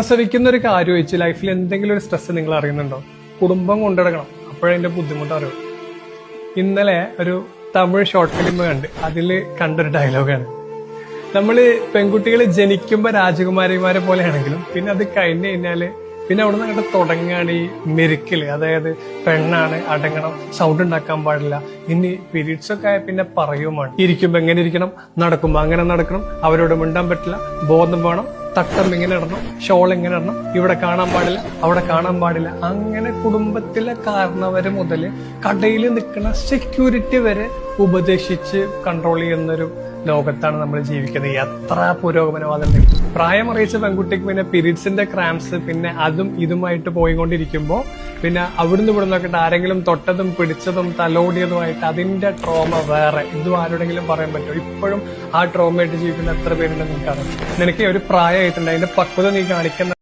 പ്രസവിക്കുന്ന ഒരു കാര്യം വെച്ച് ലൈഫിൽ എന്തെങ്കിലും ഒരു സ്ട്രെസ് നിങ്ങൾ അറിയുന്നുണ്ടോ? കുടുംബം കൊണ്ടിടക്കണം. അപ്പോഴതിന്റെ ബുദ്ധിമുട്ട് അറിയും ഇന്നലെ ഒരു തമിഴ് ഷോർട്ട് ഫിലിം കണ്ട്. അതിൽ കണ്ടൊരു ഡയലോഗാണ് നമ്മൾ പെൺകുട്ടികൾ ജനിക്കുമ്പോൾ രാജകുമാരിമാരെ പോലെയാണെങ്കിലും പിന്നെ അത് കഴിഞ്ഞ് കഴിഞ്ഞാൽ പിന്നെ അവിടെ നിന്ന് അങ്ങോട്ട് തുടങ്ങുകയാണ് ഈ മെരുക്കൽ അതായത് പെണ്ണാണ് അടങ്ങണം സൗണ്ട് ഉണ്ടാക്കാൻ പാടില്ല. ഇനി പീരീഡ്സ് ഒക്കെ ആയ പിന്നെ പറയുമാണ് ഇരിക്കുമ്പോ എങ്ങനെ ഇരിക്കണം? നടക്കുമ്പോ അങ്ങനെ നടക്കണം. അവരോട് മിണ്ടാൻ പറ്റില്ല. ബോധം വേണം. തട്ടം എങ്ങനെ ഇടണം ഷോൾ എങ്ങനെ ഇടണം. ഇവിടെ കാണാൻ പാടില്ല അവിടെ കാണാൻ പാടില്ല. അങ്ങനെ കുടുംബത്തിലെ കാരണവര് മുതൽ കടയിൽ നിൽക്കുന്ന സെക്യൂരിറ്റി വരെ ഉപദേശിച്ച് കൺട്രോൾ ചെയ്യുന്നൊരു ലോകത്താണ് നമ്മൾ ജീവിക്കുന്നത്. എത്ര പുരോഗമനവാദം പ്രായം അറിയിച്ച പെൺകുട്ടിക്ക് പിന്നെ പീരീഡ്സിന്റെ ക്രാംസ് പിന്നെ അതും ഇതുമായിട്ട് പോയിക്കൊണ്ടിരിക്കുമ്പോൾ പിന്നെ അവിടുന്ന് ഇവിടെ ആരെങ്കിലും തൊട്ടതും പിടിച്ചതും തലോടിയതുമായിട്ട് അതിന്റെ ട്രോമ വേറെ. ഇതും ആരോടെങ്കിലും പറയാൻ പറ്റുമോ? ഇപ്പോഴും ആ ട്രോമയായിട്ട് ജീവിക്കുന്ന എത്ര പേരുണ്ടെന്ന് നിനക്കറിയാം? നിനക്ക് ഒരു പ്രായമായിട്ടുണ്ട്. അതിന്റെ പക്വത നീ കാണിക്കുന്ന